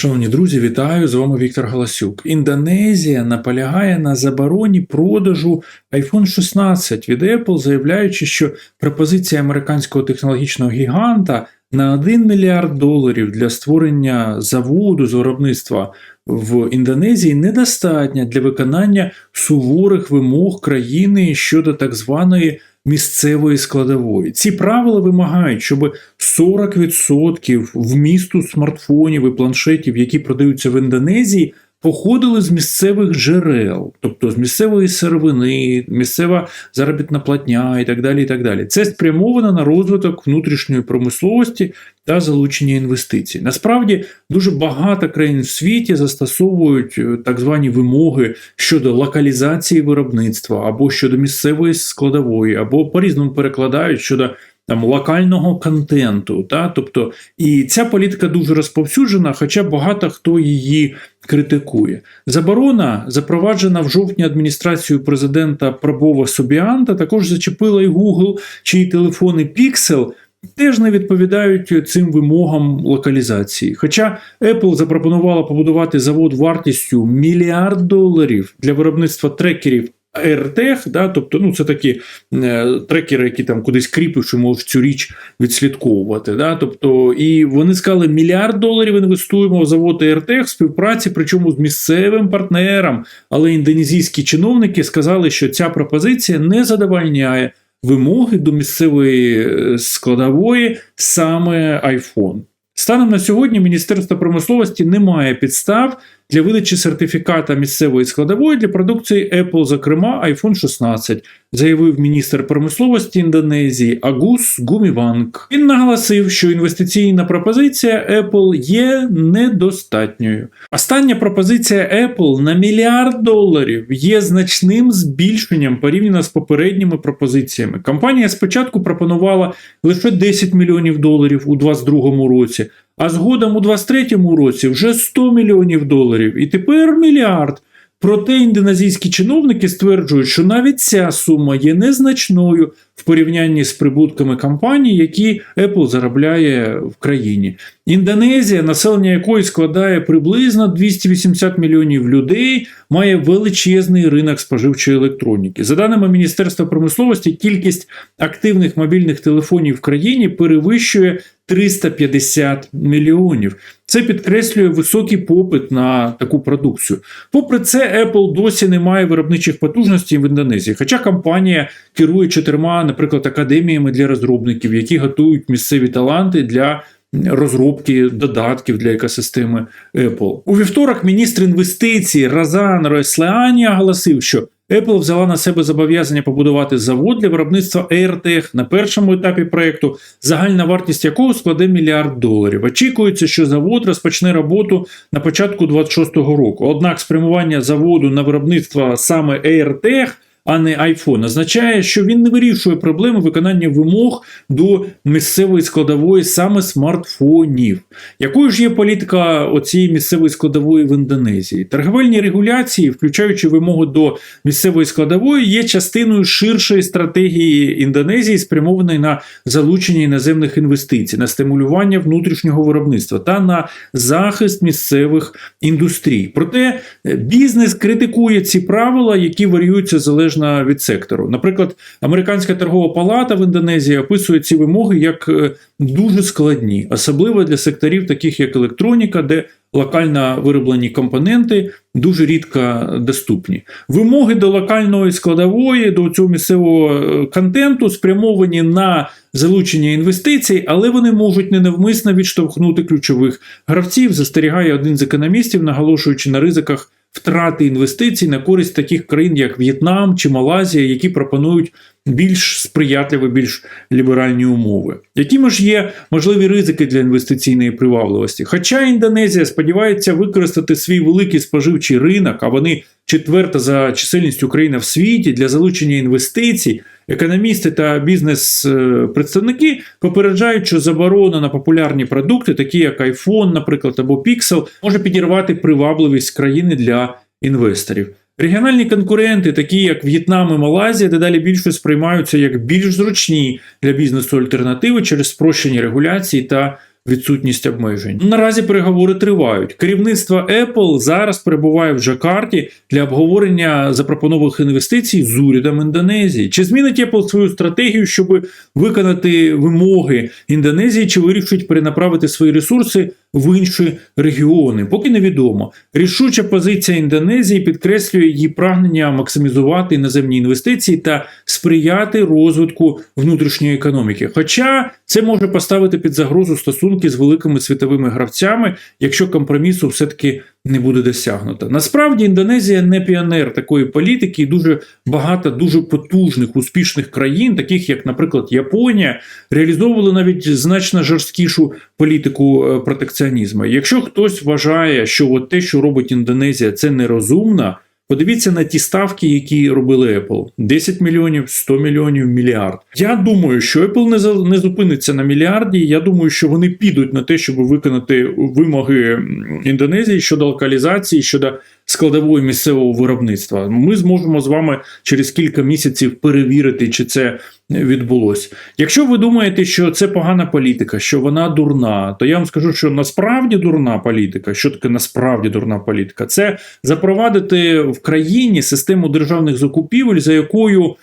Шановні друзі, вітаю! З вами Віктор Галасюк. Індонезія наполягає на забороні продажу iPhone 16 від Apple, заявляючи, що пропозиція американського технологічного гіганта на 1 мільярд доларів для створення заводу з виробництва в Індонезії недостатня для виконання суворих вимог країни щодо так званої місцевої складової. Ці правила вимагають, щоб 40% вмісту смартфонів і планшетів, які продаються в Індонезії, походили з місцевих джерел, тобто з місцевої сировини, місцева заробітна платня і так далі. і так далі. Це спрямовано на розвиток внутрішньої промисловості та залучення інвестицій. Насправді дуже багато країн в світі застосовують е, так звані вимоги щодо локалізації виробництва або щодо місцевої складової, або по-різному перекладають щодо там локального контенту. Та? Тобто, І ця політика дуже розповсюджена, хоча багато хто її критикує. Заборона, запроваджена в жовтні адміністрацією президента Прабова Собіанта, також зачепила і Google, чиї телефони Pixel. Теж не відповідають цим вимогам локалізації. Хоча Apple запропонувала побудувати завод вартістю мільярд доларів для виробництва трекерів AirTag, да, тобто ну, це такі е, трекери, які там кудись кріпивши, можуть цю річ відслідковувати. Да, тобто, І вони сказали, мільярд доларів інвестуємо в завод AirTag в співпраці, причому з місцевим партнером. Але індонезійські чиновники сказали, що ця пропозиція не задовольняє вимоги до місцевої е, складової саме iPhone. Станом на сьогодні Міністерство промисловості не має підстав для видачі сертифіката місцевої складової для продукції Apple, зокрема iPhone 16, заявив міністр промисловості Індонезії Агус Гуміванг. Він наголосив, що інвестиційна пропозиція Apple є недостатньою. Остання пропозиція Apple на мільярд доларів є значним збільшенням порівняно з попередніми пропозиціями. Компанія спочатку пропонувала лише 10 мільйонів доларів у 2022 році. А згодом у 2023 році вже 100 мільйонів доларів і тепер мільярд. Проте індонезійські чиновники стверджують, що навіть ця сума є незначною в порівнянні з прибутками компаній, які Apple заробляє в країні. Індонезія, населення якої складає приблизно 280 мільйонів людей, має величезний ринок споживчої електроніки. За даними Міністерства промисловості, кількість активних мобільних телефонів в країні перевищує 350 мільйонів. Це підкреслює високий попит на таку продукцію. Попри це, Apple досі не має виробничих потужностей в Індонезії, хоча компанія керує чотирма, наприклад, академіями для розробників, які готують місцеві таланти для. Розробки додатків для екосистеми Apple. у вівторок. Міністр інвестицій Разан Ройслеані оголосив, що Apple взяла на себе зобов'язання побудувати завод для виробництва AirTech на першому етапі проєкту, загальна вартість якого складе мільярд доларів. Очікується, що завод розпочне роботу на початку 2026 року. Однак спрямування заводу на виробництво саме AirTag – а не iPhone, означає, що він не вирішує проблеми виконання вимог до місцевої складової саме смартфонів. Якою ж є політика оцієї місцевої складової в Індонезії? Торговельні регуляції, включаючи вимоги до місцевої складової, є частиною ширшої стратегії Індонезії, спрямованої на залучення іноземних інвестицій, на стимулювання внутрішнього виробництва та на захист місцевих індустрій. Проте е, бізнес критикує ці правила, які варіюються залежно залежна від сектору. Наприклад, американська торгова палата в Індонезії описує ці вимоги як е, дуже складні, особливо для секторів, таких як електроніка, де локально вироблені компоненти дуже рідко доступні. Вимоги до локальної складової, до цього місцевого е, контенту спрямовані на залучення інвестицій, але вони можуть ненавмисно відштовхнути ключових гравців. Застерігає один з економістів, наголошуючи на ризиках втрати інвестицій на користь таких країн, як В'єтнам чи Малазія, які пропонують більш сприятливі, більш ліберальні умови. Якими ж є можливі ризики для інвестиційної привабливості? Хоча Індонезія сподівається використати свій великий споживчий ринок, а вони четверта за чисельністю країна в світі для залучення інвестицій. Економісти та бізнес-представники попереджають, що заборона на популярні продукти, такі як iPhone, наприклад, або Pixel, може підірвати привабливість країни для інвесторів. Регіональні конкуренти, такі як В'єтнам і Малайзія, дедалі більше сприймаються як більш зручні для бізнесу альтернативи через спрощені регуляції та відсутність обмежень. Наразі переговори тривають. Керівництво Apple зараз перебуває в Джакарті для обговорення запропонованих інвестицій з урядом Індонезії. Чи змінить Apple свою стратегію, щоб виконати вимоги Індонезії, чи вирішить перенаправити свої ресурси в інші регіони? Поки невідомо. Рішуча позиція Індонезії підкреслює її прагнення максимізувати іноземні інвестиції та сприяти розвитку внутрішньої економіки. Хоча це може поставити під загрозу стосунки з великими світовими гравцями, якщо компромісу все-таки не буде досягнуто. Насправді Індонезія не піонер такої політики, і дуже багато дуже потужних успішних країн, таких як, наприклад, Японія, реалізовували навіть значно жорсткішу політику е, протекціонізму. Якщо хтось вважає, що от те, що робить Індонезія, це нерозумно. Подивіться на ті ставки, які робили Apple: 10 мільйонів, 100 мільйонів, мільярд. Я думаю, що Apple не за- не зупиниться на мільярді. Я думаю, що вони підуть на те, щоб виконати вимоги Індонезії щодо локалізації, щодо складової місцевого виробництва. Ми зможемо з вами через кілька місяців перевірити, чи це відбулось. Якщо ви думаєте, що це погана політика, що вона дурна, то я вам скажу, що насправді дурна політика, що таке насправді дурна політика, це запровадити в країні систему державних закупівель, за якою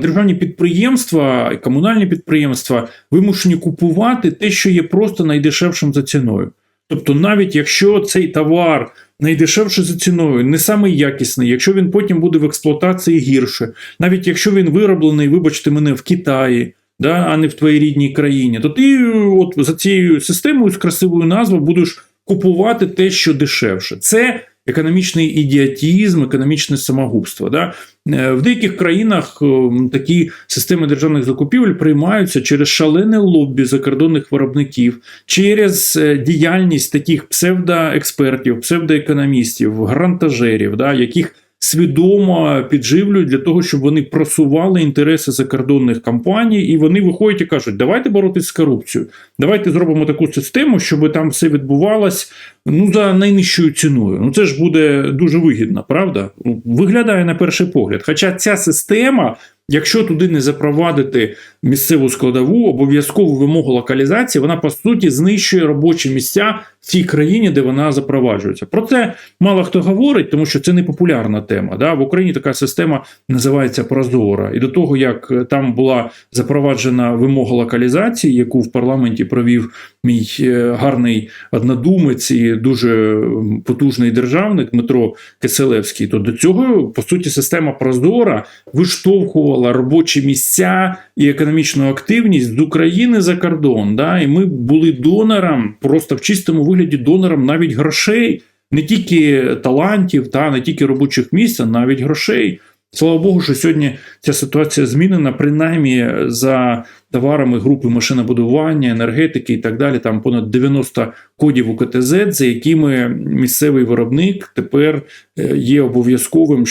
державні підприємства комунальні підприємства вимушені купувати те, що є просто найдешевшим за ціною. Тобто, навіть якщо цей товар найдешевший за ціною, не самий якісний, якщо він потім буде в експлуатації гірше, навіть якщо він вироблений, вибачте мене, в Китаї, да, а не в твоїй рідній країні, то ти от за цією системою з красивою назвою будеш купувати те, що дешевше. Це економічний ідіотізм, економічне самогубство. Да? Е, В деяких країнах е, такі системи державних закупівель приймаються через шалене лоббі закордонних виробників, через е, діяльність таких псевдоекспертів, псевдоекономістів, грантажерів, да, яких свідомо підживлюють для того, щоб вони просували інтереси закордонних компаній, і вони виходять і кажуть, давайте боротися з корупцією, давайте зробимо таку систему, щоб там все відбувалось ну, за найнижчою ціною. Ну це ж буде дуже вигідно, правда? Виглядає на перший погляд. Хоча ця система. Якщо туди не запровадити місцеву складову, обов'язкову вимогу локалізації, вона по суті знищує робочі місця в тій країні, де вона запроваджується. Про це мало хто говорить, тому що це не популярна тема. Да? В Україні така система називається Прозора. І до того, як там була запроваджена вимога локалізації, яку в парламенті провів мій е, гарний однодумець і дуже потужний державник Дмитро Киселевський, то до цього по суті система Прозора виштовхувала робочі місця і економічну активність з України за кордон. Да? І ми були донором, просто в чистому вигляді донором навіть грошей, не тільки талантів, та не тільки робочих місць, а навіть грошей. Слава Богу, що сьогодні ця ситуація змінена, принаймні за товарами групи машинобудування, енергетики і так далі. Там понад 90 кодів УКТЗ, за якими місцевий виробник тепер е, є обов'язковим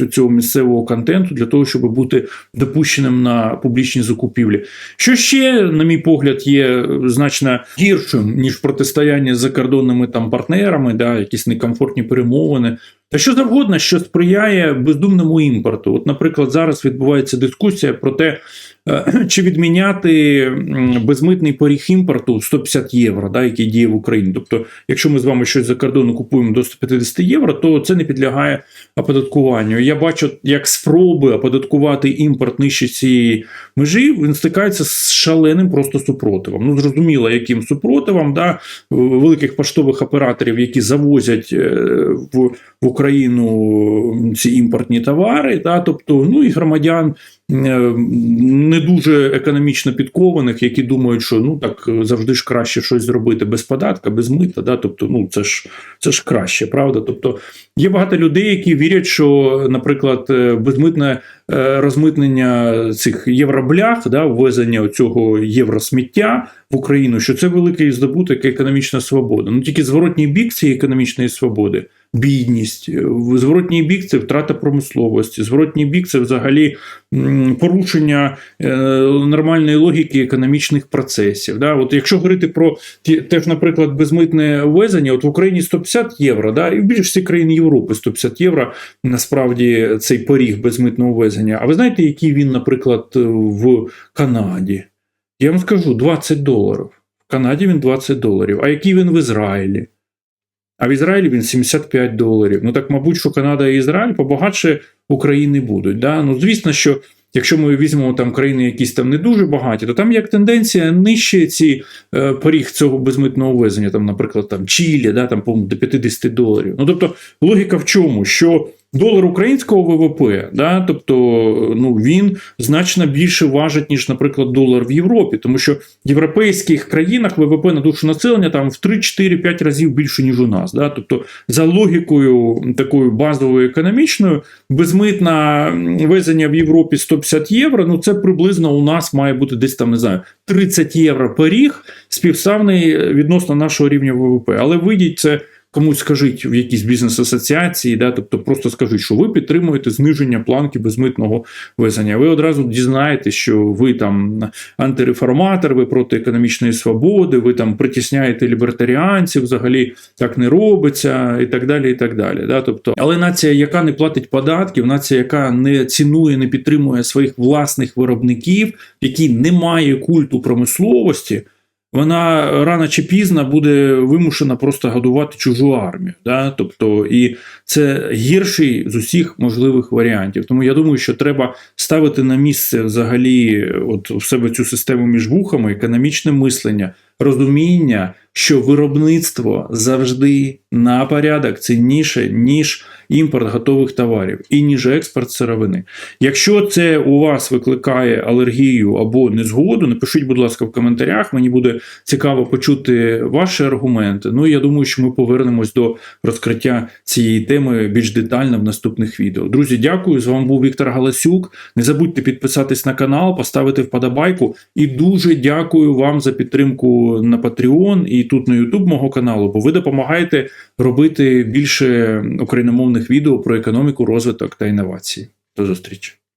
у цього місцевого контенту для того, щоб бути допущеним на публічні закупівлі. Що ще, на мій погляд, є значно гіршим ніж протистояння з закордонними там партнерами, да, якісь некомфортні перемовини. Та що завгодно, що сприяє бездумному імпорту. От, наприклад, зараз відбувається дискусія про те, е, чи відміняти безмитний поріг імпорту 150 євро, да, який діє в Україні. Тобто, якщо ми з вами щось за кордону купуємо до 150 євро, то це не підлягає оподаткуванню. Я бачу, як спроби оподаткувати імпорт нижче цієї межі, він стикається з шаленим просто супротивом. Ну, зрозуміло, яким супротивом, да, великих поштових операторів, які завозять е, в, в Україну ці імпортні товари, да, тобто, ну і громадян е, не дуже економічно підкованих, які думають, що ну так завжди ж краще щось зробити без податка, без мита. Да, тобто, ну це ж це ж краще, правда? Тобто є багато людей, які вірять, що, наприклад, е, безмитне е, розмитнення цих євроблях, да, ввезення цього євросміття в Україну, що це великий здобуток економічна свобода. Ну тільки зворотній бік цієї економічної свободи. Бідність, зворотній бік це втрата промисловості, зворотній бік це взагалі порушення е, нормальної логіки економічних процесів. Да? От якщо говорити про теж, наприклад, безмитне ввезення, от в Україні 150 євро, да? і в більшості країн Європи 150 євро насправді цей поріг безмитного ввезення. А ви знаєте, який він, наприклад, в Канаді? Я вам скажу 20 доларів. В Канаді він 20 доларів. А який він в Ізраїлі? А в Ізраїлі він 75 доларів. Ну так, мабуть, що Канада і Ізраїль побагатше України будуть. Да? Ну, звісно, що якщо ми візьмемо там країни, якісь там не дуже багаті, то там як тенденція нижче ці е, поріг цього безмитного ввезення, там, наприклад, там Чилі, да, там, по-моєму, до 50 доларів. Ну, тобто, логіка в чому? Що долар українського ВВП, да, тобто ну, він значно більше важить, ніж, наприклад, долар в Європі, тому що в європейських країнах ВВП на душу населення там в 3-4-5 разів більше, ніж у нас. Да? Тобто, за логікою такою базовою економічною, безмитне везення в Європі 150 євро, ну це приблизно у нас має бути десь там, не знаю, 30 євро поріг, співставний відносно нашого рівня ВВП. Але вийдіть це комусь скажіть в якійсь бізнес-асоціації, да, тобто просто скажіть, що ви підтримуєте зниження планки безмитного везення. Ви одразу дізнаєтесь, що ви там антиреформатор, ви проти економічної свободи, ви там притісняєте лібертаріанців, взагалі так не робиться, і так далі. і так далі. Да? Тобто, але нація, яка не платить податків, нація, яка не цінує, не підтримує своїх власних виробників, які не має культу промисловості вона рано чи пізно буде вимушена просто годувати чужу армію. Да? Тобто, і це гірший з усіх можливих варіантів. Тому я думаю, що треба ставити на місце взагалі от в себе цю систему між вухами, економічне мислення, розуміння, що виробництво завжди на порядок цінніше, ніж імпорт готових товарів і ніж експорт сировини. Якщо це у вас викликає алергію або незгоду, напишіть, будь ласка, в коментарях. Мені буде цікаво почути ваші аргументи. Ну я думаю, що ми повернемось до розкриття цієї теми більш детально в наступних відео. Друзі, дякую. З вами був Віктор Галасюк. Не забудьте підписатись на канал, поставити вподобайку. І дуже дякую вам за підтримку на Patreon і тут на YouTube мого каналу, бо ви допомагаєте робити більше україномовних відео про економіку, розвиток та інновації. До зустрічі!